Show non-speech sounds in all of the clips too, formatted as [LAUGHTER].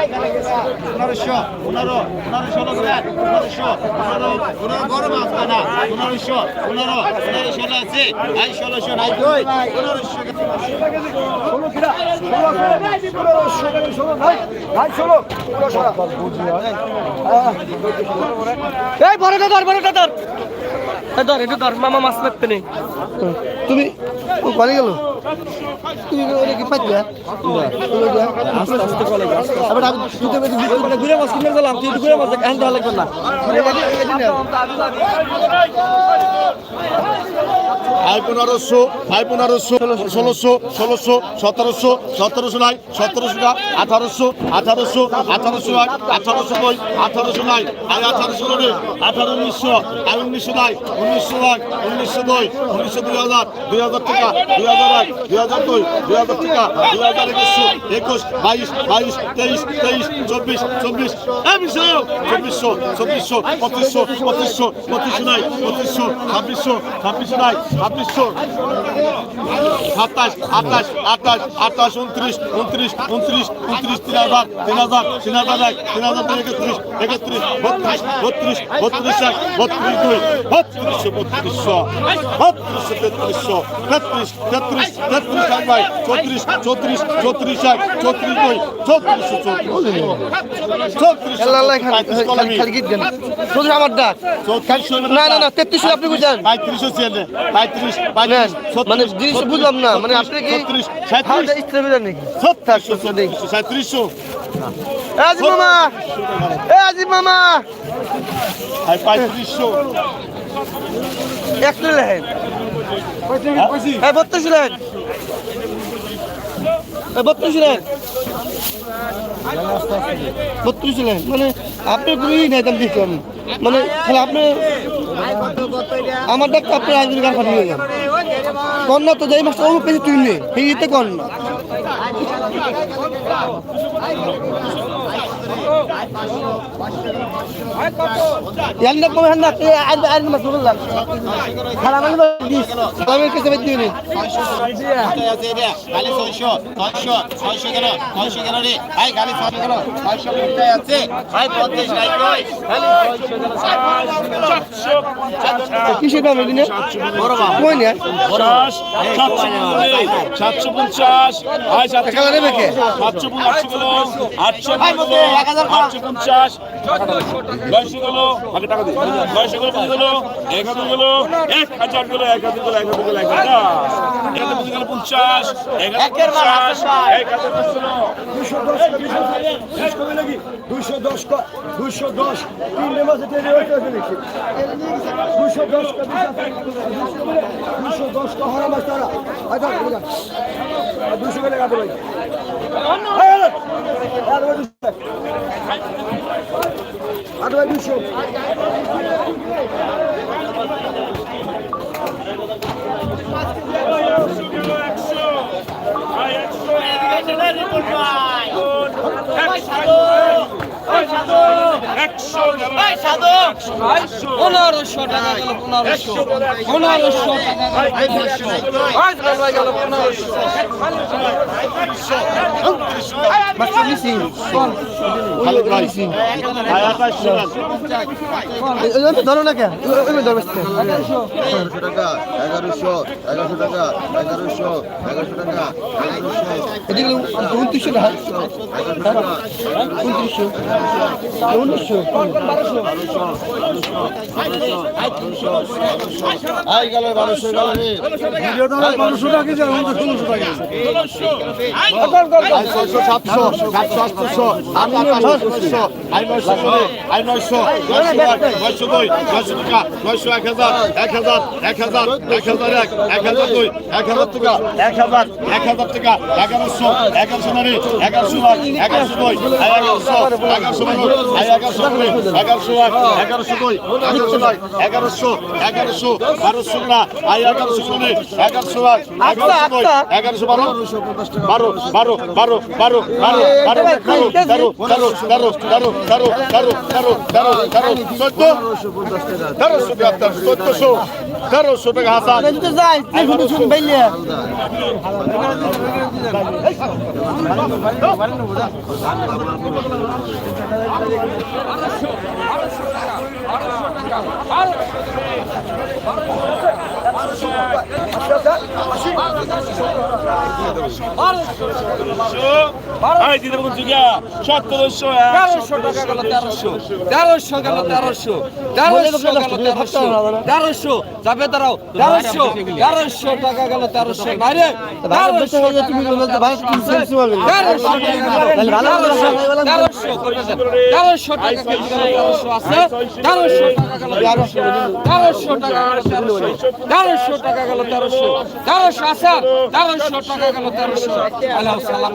পনেরোশো পনেরো পনেরো ষোলো গ্রাম পনেরোশো পনেরো পনেরো গরম আসবে না পনেরোশো পনেরো পনেরো ষোলো আছে আই ষোলোশো নাই কই? পনেরোশো এই বড়টা ধর বড়টা ধর। এই ধর একটু ধর মামা মাছ লাগতে নেই। তুমি কলে গেল? তুমি ওরে কি পাইতে আস্তে আস্তে কলে আবার আমি দুটো বেশি ঘুরে মাছ কিনে গেলাম তুই ঘুরে মাছ এখন দেওয়া লাগবে না। আই পনেরোশো আই পনেরোশো, ষোলোশো ষোলোশো, সতেরোশো সতেরোশো নাই, সতেরোশো না, আঠারোশো আঠারোশো আঠারোশো নাই আঠারোশো নয় আঠারোশো নাই আই আঠারোশো নয় আঠারো উনিশশো আই উনিশশো নাই, উনিশশো নয় উনিশশো নয় উনিশশো দুই হাজার দুই হাজার টাকা, দুই হাজার এক, দুই হাজার দুই দুই হাজার টাকা, দুই হাজার একুশশো একুশ, বাইশ বাইশ, তেইশ তেইশ, চব্বিশ চব্বিশ চব্বিশশো চব্বিশশো, পঁচিশশো পঁচিশশো পঁচিশশো নাই, পঁচিশশো, ছাব্বিশশো ছাব্বিশশো নাই ছাব্বিশশো সাতাশ আঠাশ আঠাশ আঠাশ উনত্রিশ উনত্রিশ উনত্রিশ উনত্রিশ তিন হাজার তিন হাজার তিন হাজার এক তিন হাজার দুই একত্রিশ একত্রিশ বত্রিশ বত্রিশ বত্রিশ এক বত্রিশ দুই বত্রিশশো বত্রিশশো বত্রিশশো তেত্রিশশো তেত্রিশ তেত্রিশ তেত্রিশ এক ভাই চৌত্রিশ চৌত্রিশ চৌত্রিশ এক চৌত্রিশ দুই চৌত্রিশশো চৌত্রিশ চৌত্রিশ আমার ডাক না না না তেত্রিশশো আপনি পঁয়ত্রিশশো পঁয়ত্রিশ নেন। মানে জিনিস বুঝলাম না মানে আপনি কি বুঝান নাকি? সাঁত্রিশশো। এ মামা! এ আজি মামা! পঁয়ত্রিশশো। একটা লেহেন এই বত্রিশ লেহেন এই বত্রিশ লেহেন বত্রিশ মানে আপনার কোনো ই নাই আমি। মানে খালি আপনি আমার ডাক্তার আপনি আগে গান পাঠিয়ে যান তো যাই মাসটা অমুক পেয়েছে তুই নে। সেই ইতে কন্যা ইয়ান্না কমে হান্না তুই আজ আজ মাস বললাম খারাপ মানে দিস সালামের কাছে বেদ দিবি গালি ছয়শো ছয়শো ছয়শো গেল ছয়শো গেল রে আই গালি ছয়শো গেল ছয়শো কোথায় আছে আই পঞ্চাশ নাই কই কিসের দাম এদিনে কই না পঞ্চাশ সাতশো পঞ্চাশ আয় সাতশো টাকা নেবে কে সাতশো আটশো গেল আটশো গেল আটশো পঞ্চাশ নয়শো গেল আগে টাকা দিই নয়শো গেল কত গেল এক হাজার গেল এক হাজার গেল এক হাজার গেল এক হাজার গেল এক হাজার এক হাজার গেল পঞ্চাশ এক হাজার পঞ্চাশ এক হাজার দুইশো দশ দুইশো দশ তিনটে মাসে দুইশো দশ দুইশো দশ হারা মাস তারা। দুইশো গেলে। কাটে ভাই আট ভাই দুইশো একশো পনেরোশো টাকা গেল পনেরোশো। পনেরোশো টাকা গেল পনেরোশো। ধরো না কে ওই ধরবে। এগারোশো টাকা এগারোশো এগারোশো টাকা এগারোশো এগারোশো টাকা এগারোশো। উনত্রিশশো টাকা। উনত্রিশশো। নয়শো এক এক হাজার এক হাজার এক হাজার এক হাজার এক এক হাজার দুই এক টাকা এক হাজার এক হাজার টাকা এগারোশো এগারোশো নারী এগারোশো লাখ এগারোশো দুই এগারোশো এগারোশো এগারোশো এগারোশো দুই, এগারোশো নয়, এগারোশো এগারোশো, বারোশো না, আই এগারোশো শুনে এগারোশো এক, এগারোশো দুই, এগারোশো বারো বারো বারো বারো বারো বারো বারো তেরো তেরো তেরো তেরো তেরো তেরো তেরো তেরো তেরো, চোদ্দ, তেরোশো তিয়াত্তর, চোদ্দশো, তেরোশো টাকা হাসান তো যাই টাকা। তেরোশো যাবে দাঁড়াও তেরোশো তেরোশো টাকা তেরোশো বাইরে তেরোশো টাকা গেল তেরোশো আছে তেরোশো টাকা গেল তেরোশো তেরোশো টাকা গেল টাকা গেল তেরোশো তেরোশো আছে তেরোশো টাকা গেল তেরোশো আল্লাহ সালাম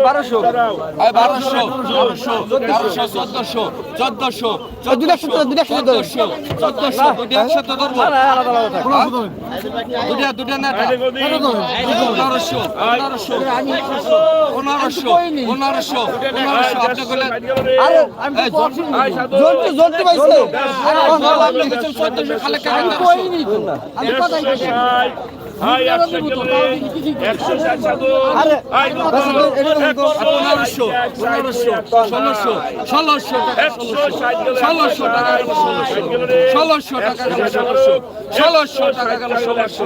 বারোশো বারোশো বারোশো তেরোশো চোদ্দশো চোদ্দশো চোদ্দশো চোদ্দশো চোদ্দশো চোদ্দশো দুটা দুটা না পনেরোশো পনেরোশো পনেরোশো পনেরোশো পনেরোশো আপনি করলেন খালে তেরোশো? একশো ষাট আই একশো গেলে একশো ষাট সাধু আই দুই পনেরোশো পনেরোশো ষোলোশো ষোলোশো টাকা একশো ষাট গেলে ষোলোশো টাকা গেল ষোলোশো ষোলোশো টাকা গেল ষোলোশো ষোলোশো টাকা গেল ষোলোশো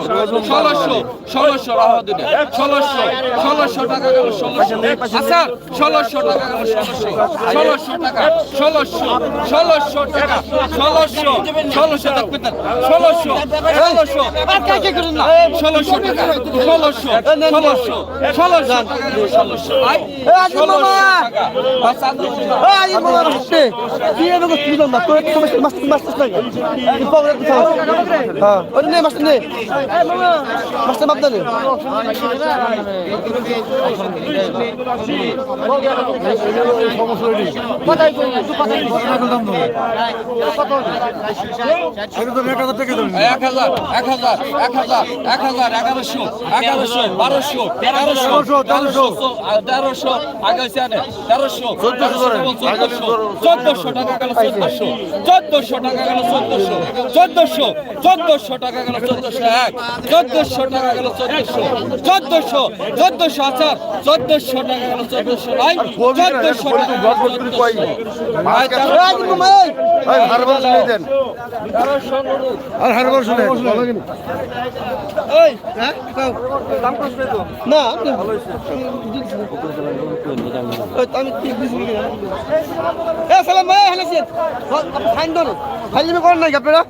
ষোলোশো ষোলোশো রাহা দুটা ষোলোশো ষোলোশো টাকা গেল ষোলোশো আচ্ছা ষোলোশো টাকা গেল ষোলোশো ষোলোশো টাকা ষোলোশো ষোলোশো টাকা ষোলোশো ষোলোশো দেখবেন না ষোলোশো ষোলোশো ষোলোশো টাকা। ষোলোশো। ষোলোশো। ষোলোশো। ষোলোশো। এক হাজার এক হাজার এক হাজার এক হাজার। এগারোশো এগারোশো বারোশো তেরোশো তেরোশো তেরোশো আগে হয়েছে তেরোশো চোদ্দশো টাকা গেল চোদ্দশো চোদ্দশো টাকা গেল চোদ্দশো চোদ্দশো চোদ্দশো টাকা গেল চোদ্দশো এক চোদ্দশো টাকা গেল চোদ্দশো চোদ্দশো চোদ্দশো আচার চোদ্দশো টাকা গেল চোদ্দশো টাকা দেন। আর হারবার শুনে। হ্যাঁ না। আমি সালাম ভাই হ্যালো ফাইন ফাইন আপনারা?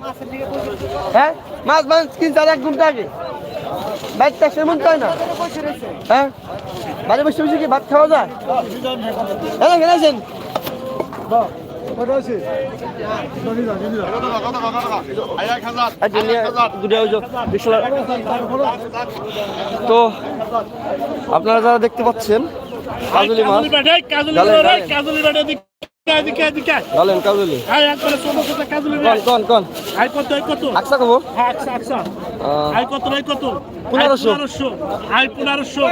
হ্যাঁ? মাছ মাছ এক ঘণ্টা আগে। বাইক ট্যাক্সি মন চায় না। হ্যাঁ? বাড়ি বসে বসে কি ভাত খাওয়া যায়? হ্যাঁ গেলেছেন তো আপনারা যারা দেখতে পাচ্ছেন কাজুলি মাছ চলেন কাজুলি কন কন কন। আকসা কব হ্যাঁ আকসা আকসা। কত কত। পনেরোশো। আই পনেরোশো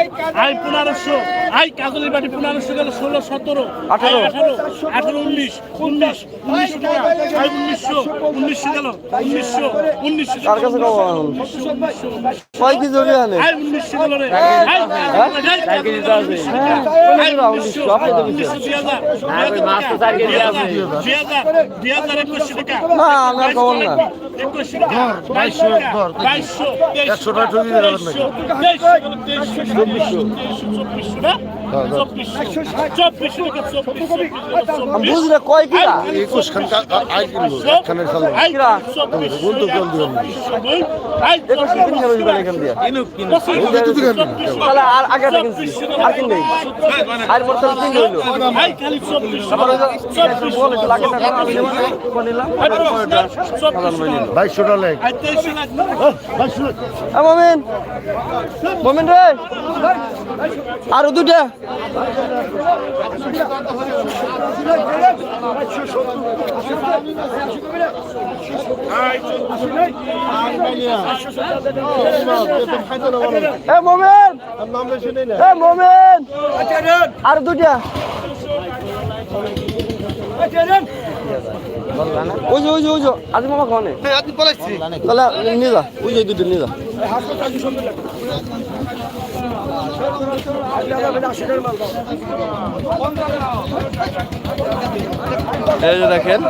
আই পনেরোশো আই কাজলের বাটি পনেরোশো গেল ষোলো সতেরো আঠারো। আই আঠারো আঠারো উনিশ উনিশ উনিশশো টাকা আই উনিশশো উনিশশো গেল উনিশশো উনিশশো কার কাছে কব এখন? কয় কেজি হবে আনে। আই উনিশশো গেল রে। চার কেজি তো আছে উনিশশো উনিশশো। দুই হাজার মাছ তো চার কেজি আছে দুই হাজার দুই হাজার একুশশো টাকা। না আমার খবর না। একুশশো টাকা। বাইশশো বাইশশো একশো টাকা চব্বিশশো চব্বিশশো না চব্বিশশো চব্বিশশো টাকা চব্বিশশো আমি বুঝি না কয় কিরা একুশ খানটা আই কিনবো খানের সাল বলতো জল দিবেন একুশ এখান দিয়ে তাহলে আর আগে কিনছি। আর কিনবে? আর মোট তাহলে তিন হইল? বাইশশো টাকা মমিন। মমিন রে। আরও দুটা আর দুটা ওই যে ওই যে ওই যে আজ মামা খাওয়ানে পলাইছি তাহলে ওই যে দুটো এই যে দেখেন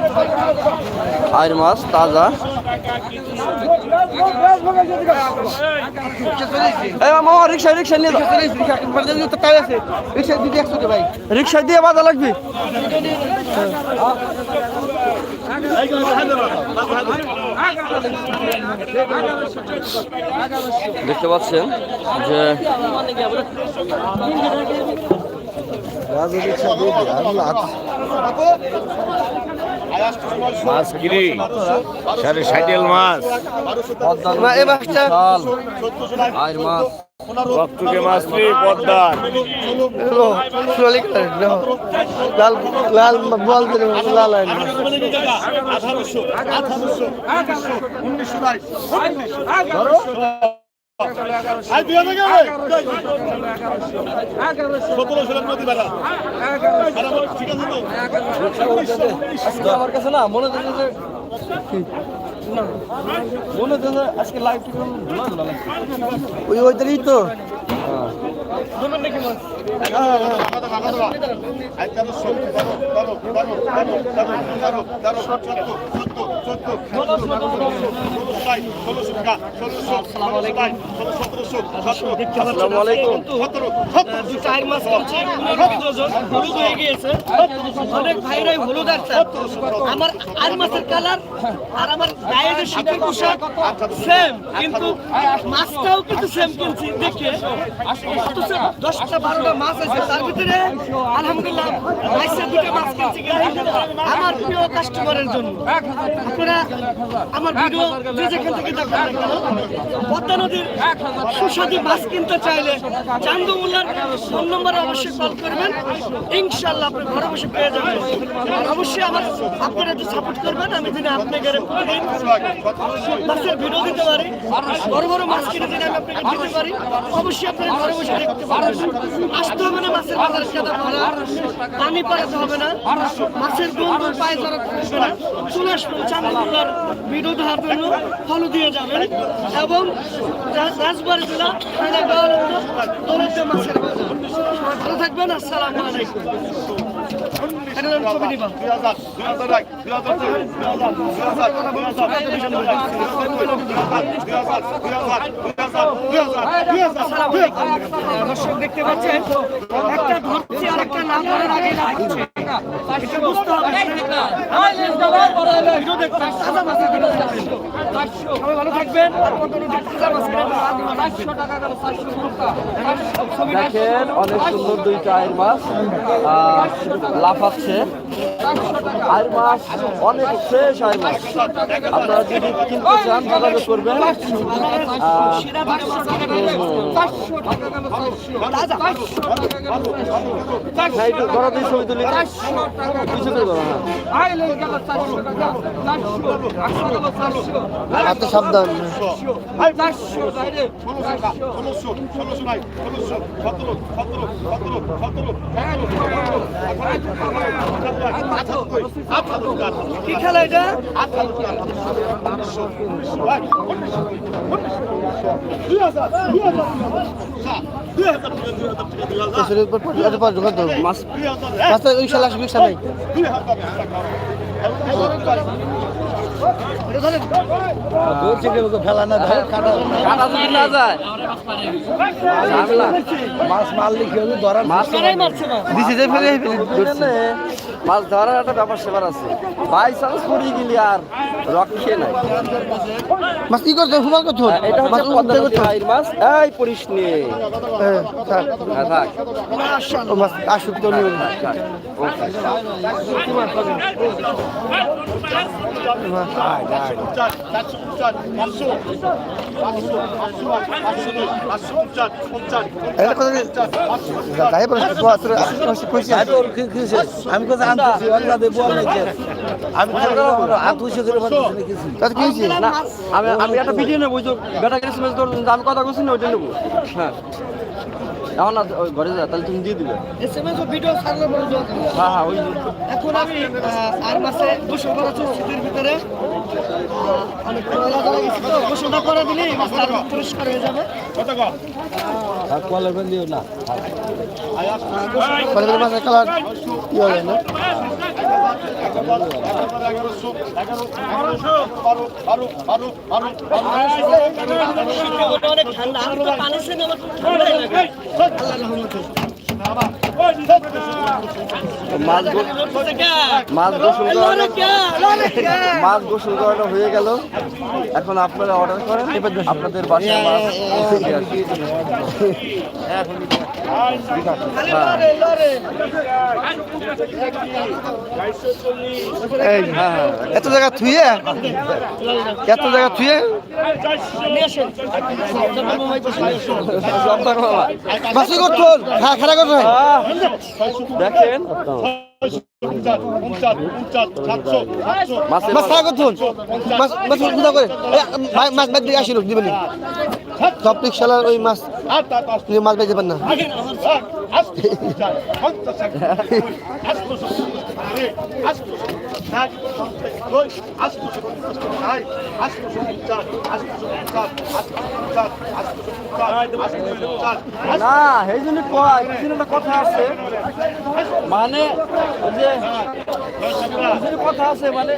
আয়ের মাছ তাজা। মামা রিক্সা রিক্সা নিয়ে রিক্সা দিয়ে বাধা লাগবে? দেখতে পাচ্ছেন যে মাছ কিরি সাড়ে ষাটেল মাছ। না মাছটা আয়ের মাছ। রক্তকে মাছ রে পদ্মার সোনালি লাল লাল বল লাল আইন আমার কাছে না মনে হচ্ছে মনে হচ্ছে আজকে লাইভ ওই ওইটারই তো। হয়ে। অনেক ভাইরাই হলুদ আসছে আমার আর মাসের কালার আর আমার গায়ের যে পোশাক সেম কিন্তু মাছটাও কিন্তু সেম কিনছি। দেখে দশটা বারোটা মাছ আছে, তার ভিতরে আলহামদুলিল্লাহ মাছের দুটো মাছ কিনছি আমার প্রিয় কাস্টমারের জন্য। আপনারা আমার ভিডিও যে যেখান থেকে দেখেন পদ্মা নদীর সুস্বাদু মাছ কিনতে চাইলে চান্দমুল্লার ফোন নম্বরে অবশ্যই কল করবেন। ইনশাল্লাহ আপনি ঘরে বসে পেয়ে যাবেন। অবশ্যই আমার আপনারা একটু সাপোর্ট করবেন, আমি যদি আপনাকে প্রতিদিন মাছের বড় বড় মাছ কিনে দিলে আমি আপনাকে দিতে পারি। অবশ্যই আপনারা ঘরে বসে আসতে হবে পানি পাড়াতে হবে না। মাছের গন্ধ পায়ে ধরা থাকবে না। চলে আসবেন ফলো দিয়ে যাবেন এবং রা- রাজবাড়ী জেলা দৌলতে মাছের বাজার। ভালো থাকবেন, আসসালামু দর্শক দেখতে পাচ্ছেন একটা ধরছে আর একটা না ধরার আগে লাগছে এটা বুঝতে হবে। দেখেন অনেক সুন্দর দুইটা আয়ের মাছ লাফাচ্ছে। আয়ের মাছ অনেক ফ্রেশ আয়ের মাছ আপনারা যদি কিনতে চান যোগাযোগ করবেন। হ্যাঁ একটু ধরা দিয়ে ছবি তুলি। কিছু করে ধরো হ্যাঁ। সাবধান। কি খেলা এটা মাছ ওই মাছ মারলে কি হবে মাছ দিছে যে মাছ ধরার একটা ব্যাপার সেবার আছে বাই চান্স পড়ে গেলি আর রক্ষে নাই মাছ কি করতে হুমাল করতে এটা হচ্ছে পদ্মা নদীর মাছ এই পড়িস নে থাক মাছ আসুক তো নিও আমি কথা আনতেছি অল্লাহ বল নাই আমি আমি আমি একটা ভিডিও নেব বেটা তোর আমি কথা কইছি না ওইটা নেব। হ্যাঁ। এখন না ওই ঘরে যা তাহলে তুমি দিয়ে দিবে। এসএমএস ও ভিডিও ছাড়লে বলে দেওয়া হ্যাঁ হ্যাঁ ওই এখন আমি আর মাসে গোসল করা শীতের ভিতরে অনেক ময়লা জমা গেছে তো গোসলটা করে দিলে এই মাছটা আরও পরিষ্কার হয়ে যাবে। কলের দিও না। কলের মাসে কালার কি হবে না? অনেক ঠান্ডা পানি আমার ঠান্ডাই লাগে রহমতে মাছ মাছ গোসল করানো? মাছ গোসল হয়ে গেল। এখন আপনারা অর্ডার করেন আপনাদের বাসায় মাছ। এই হ্যাঁ হ্যাঁ এত জায়গা থুয়ে? এত জায়গা থুয়ে? বাসি করছুন হ্যাঁ খেলা করছেন দেখেন। মাছ খেলা করছুন মাছ মাছ গুদা করে। এ, মা- মাছ বাদ দিয়ে আসিল দিবেন সব রিক্সালার ওই মাছ। মাছ বেঁচে পান না। [LAUGHS] না কয় এই জন্য একটা কথা আছে। মানে যে কথা আছে মানে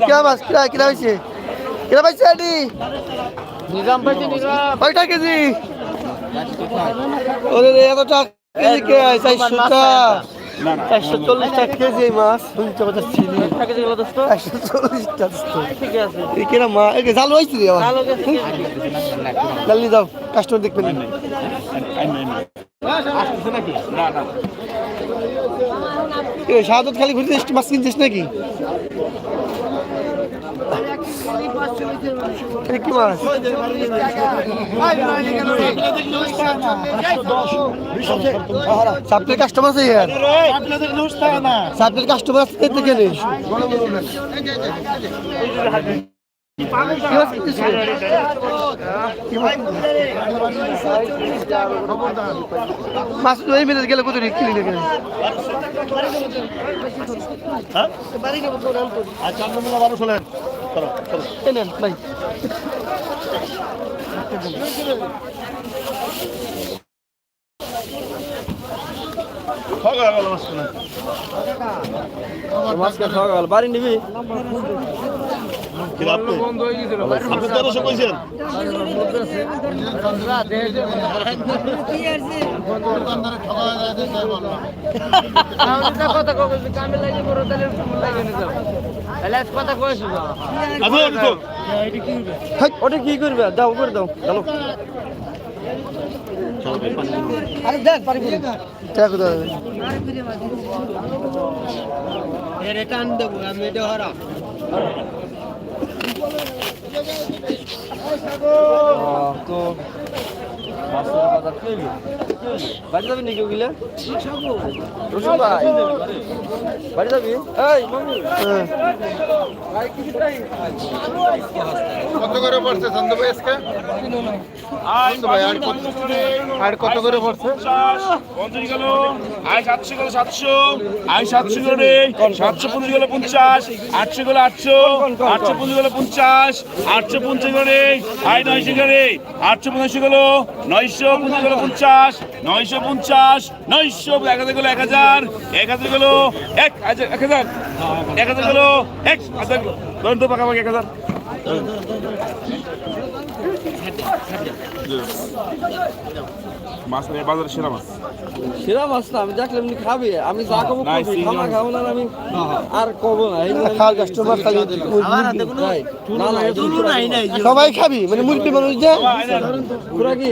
কিরা মাছ কিরা কিরা হয়েছে কিরা পাইছে আডি নিজাম পাইছে নিজাম। কয়টা কেজি? ওরে রে এত টাকা কেজি কে চারশো চল্লিশ টাকা কেজি এই মাছ শুনতে কথা চিনি চারশো চল্লিশ টাকা ঠিক আছে এই কিরা মা জাল হয়েছে রে আমার জাল নিয়ে যাও কাস্টমার দেখবেন এ শাহাদত খালি ঘুরতে মাছ কিনছিস নাকি কি মাছ? সাপ্টের কাস্টমার আছে ইয়ার সাপ্টের কাস্টমার আছে কেনে গেলে কত কিনে খাওয়া গেল। বাড়ি নিবি? আপনি তেরোশো কইছেন ওটা কি করবে? দাও করে দাও চলো আরে দেখ পারি করে দেখো। দাও। এর এটা দেবো আমি এটা হারা তো মাছের বাজার কি হইল? বাড়ি যাবি নাকি ওগুলা? রসুন ভাই। বাড়ি যাবি? এই কত করে পড়ছে চন্দ্র ভাই আজকে? ভাই আর কত আর কত করে পড়ছে? পঞ্চাশ গেল আয় সাতশো গেল সাতশো আয় সাতশো গেল রে। সাতশো পঞ্চাশ গেল পঞ্চাশ আটশো গেল আটশো আটশো পঞ্চাশ গেল পঞ্চাশ আটশো পঞ্চাশ গেল রে। আয় নয়শো গেল রে। আটশো পঞ্চাশ গেল নয়শো পঞ্চাশ নয়শো পঞ্চাশ, নয়শো এক হাজার গেলো, এক হাজার। এক হাজার গেলো, এক হাজার এক হাজার। এক হাজার গেলো, এক হাজার তো পাকাপাকি এক হাজার। মাছ নেই, বাজারে সেরা মাছ। সেরা মাছ না আমি দেখলে এমনি খাবি। আমি যা খাব খামা খাব না আমি আর কব না। এই কাস্টমার। না না এটা সবাই খাবি মানে মুরগি মানুষ যে। পুরা কি?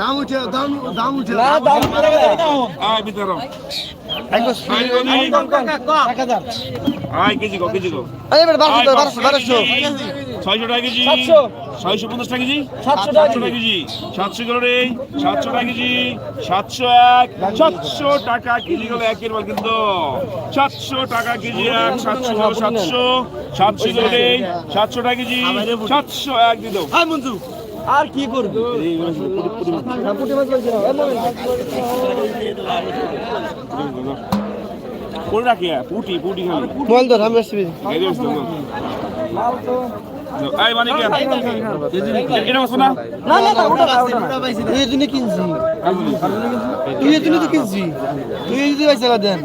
দাম উঠে দাম দাম উঠে না দাম করে দেয়। আয় বিতর আয় কেজি গো কেজি গো। এই বারোশো বারোশো বারোশো ছয়শো টাকা কেজি। সাতশো। ছয়শো পঞ্চাশ টাকা কেজি। সাতশো টাকা সাতশো টাকা কেজি। সাতশো গেল রে সাতশো টাকা কেজি। সাতশো এক। সাতশো টাকা কেজি গেল একের মাল কিন্তু। সাতশো টাকা কেজি এক সাতশো গেল সাতশো। সাতশো গেল রে সাতশো টাকা কেজি। সাতশো এক দিয়ে দাও। আর কি করবি? পুঁটি পুটি পুটি বল তো আমি আসবি এই এই মানে কি? এটা মাছ না? না না না ওটা না, ওটা না। তুই এই জন্য কিনছি। এই জন্য তো কিনছি। তুই এই যদি পয়সা দেন।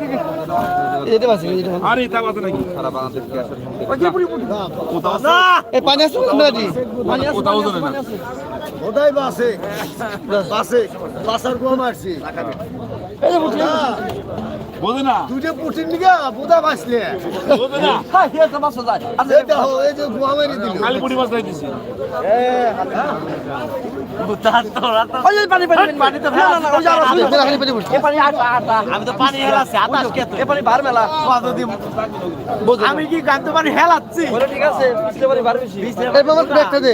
এটা পাচ্ছি আরে তা কথা নাকি? এই পানি আসছে কোনটা দি কোথাও জানে না। ওটাই বাসে? বাসে। বাসার কম আসছে বোঝে না দুটো পুটির নিকে বুদা বাসলে বোঝে না হ্যাঁ, এই তো মাছ যায়। এই দেখো এই যে গুয়া মেরে দিল। খালি পুটি মাছ খাইতেছি। ওই যে পানি, পানি, পানি, পানি। না, না, না, ওই যে খালি পেটে বসে পানি আটা, আটা। আমি তো পানি কে এ পানি বার মেলা। আমি কি গান তো পানি হেলাচ্ছি ঠিক আছে, বুঝতে পারি বার বেশি। এই বাবার একটা দে।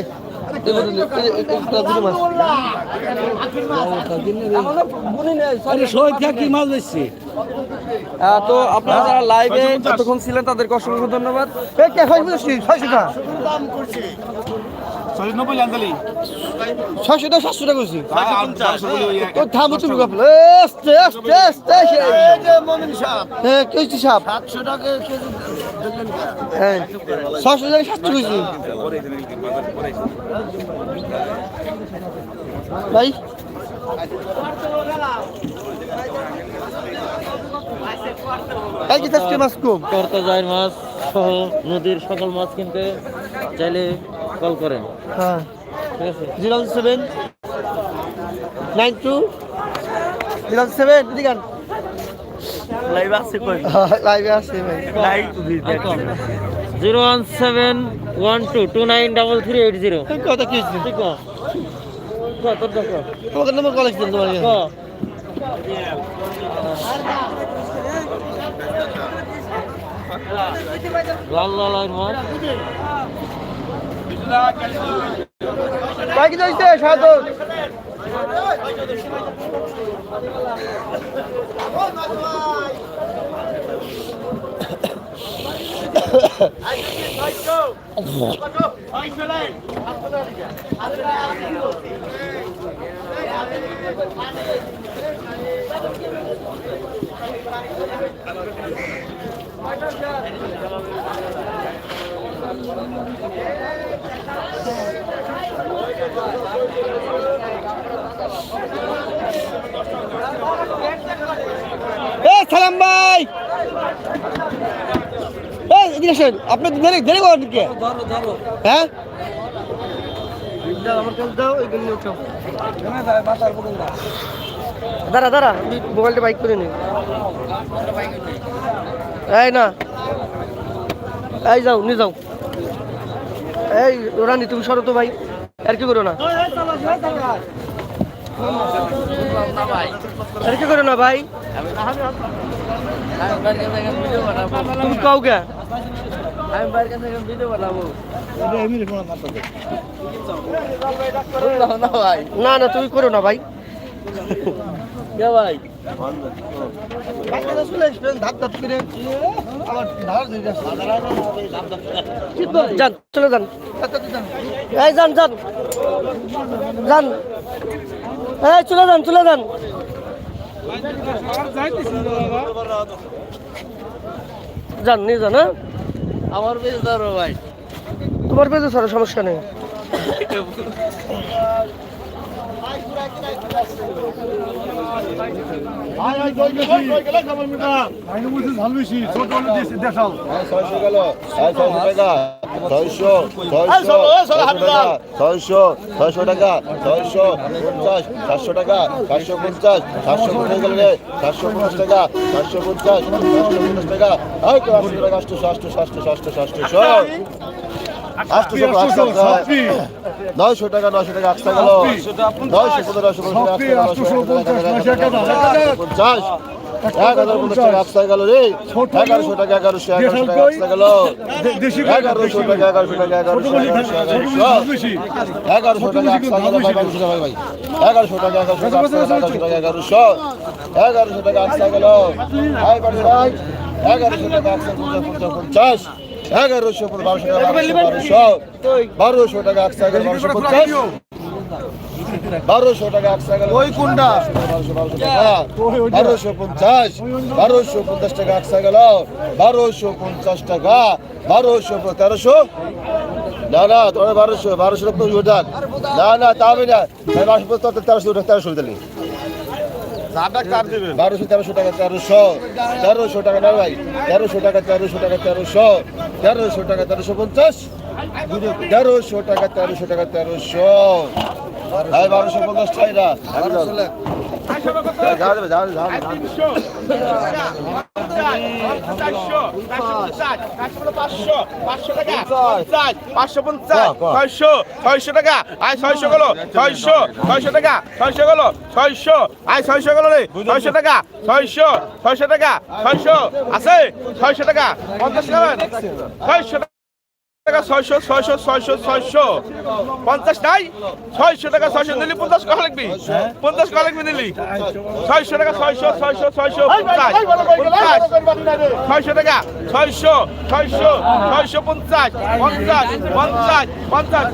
মাছ তো আপনারা যারা লাইভে এতক্ষণ ছিলেন তাদেরকে অসংখ্য ধন্যবাদ। ছয়শো টাকা ছয়শো নব্বই জানতালি ছয়শো টাকা সাতশো টাকা করছি বারোশো বলি ওই এক- ও থামো তুমি কাপড় এসতে এসতে এসতে হ্যাঁ কেজি সাপ। সাতশো টাকা হ্যাঁ ছয়শো টাকা সাতশো করছি ভাই এই মাছ কম। করতাজাইর মাছ সহ নদীর সকল মাছ কিনতে চাইলে কল করেন। হ্যাঁ। ঠিক আছে zero seven nine two. Zero seven দিদি গান লাইভ আছে কই? লাইভে আছে ভাই। Live zero. One seven one two two nine double three eight zero. কথা কি ঠিক নম্বর কলেজ দিন তোমার লাল লাল আর মাছ ভাই কি হয়েছে সাধন এ, সালাম ভাই। এই এদিকে আসেন। আপনি দেরি দেরি করেন কে? হ্যাঁ? দাঁড়া দাঁড়া মোবাইলটা বাইক করে এই না। এই যাও, নিয়ে যাও। এই রানি তুমি সরো তো ভাই। আর কি করো না? আর কি করো না ভাই? তুমি আমি কাছে ভিডিও বানাবো। না ভাই না না তুমি করো না ভাই। কে ভাই? যান চলে যান। এই যান যান। যান। এই চলে যান চলে যান। যান নিয়ে যান হ্যাঁ? আমার বেশ ধরো ভাই। নম্বর পেজে স্যার সমস্যা নেই। ছয়শো ছয়শো টাকা। ছয়শো টাকা। ছয়শো পঞ্চাশ সাতশো টাকা। সাতশো পঞ্চাশ সাতশো পঞ্চাশ গেল সাতশো পঞ্চাশ টাকা সাতশো পঞ্চাশ সাতশো পঞ্চাশ টাকা। আটশো টাকা আটশো আটশো আটশো আটশো আটশো আটশো নয়শো টাকা নয়শো টাকা আটশো গেল। নয়শো পনেরোশো পঞ্চাশ এক হাজার পঞ্চাশ টাকা আটশো গেল রে। এগারোশো টাকা এগারোশো এগারোশো টাকা আটশো গেল। এগারোশো টাকা এগারোশো টাকা এগারোশো এগারোশো টাকা আটশো গেল ভাই এগারোশো টাকা এগারোশো টাকা এগারোশো টাকা এগারোশো টাকা আটশো গেল। এগারোশো টাকা আটশো পঞ্চাশ পঞ্চাশ। এগারোশো বারোশো টাকা বারোশো বারোশো। টাকা আটশো গেল বারোশো পঞ্চাশ। বারোশো টাকা একশো এগারো ওই কোনটা? বারোশো পঞ্চাশ বারোশো পঞ্চাশ টাকা একশো গেল বারোশো পঞ্চাশ টাকা বারোশো তেরোশো। না না তোমার বারোশো বারোশো টাকা না না তা হবে না। বারোশো তেরোশো তেরোশো দিলি বারোশো তেরোশো টাকা তেরোশো। তেরোশো টাকা না ভাই তেরোশো টাকা তেরোশো টাকা তেরোশো। তেরোশো টাকা তেরোশো পঞ্চাশ। তেরোশো টাকা তেরোশো টাকা তেরোশো। ভাই বারোশো পঞ্চাশ টাকা। পাঁচশো পঞ্চাশ ছয়শো ছয়শো টাকা আয় ছয়শো গেলো ছয়শো ছয়শো টাকা ছয়শো গেলো ছয়শো আয় ছয়শো গেলো রে ছয়শো টাকা ছয়শো ছয়শো টাকা ছয়শো আছে ছয়শো টাকা পঞ্চাশ টাকা ছয়শো টাকা ছয়শো ছয়শো ছয়শো ছয়শো। পঞ্চাশ নাই? ছয়শো টাকা ছয়শো পঞ্চাশ লিখবি লিখবি নিলি? ছয়শো টাকা ছয়শো ছয়শো ছয়শো পঞ্চাশ। পঞ্চাশ ছয়শো টাকা ছয়শো ছয়শো ছয়শো পঞ্চাশ পঞ্চাশ পঞ্চাশ পঞ্চাশ।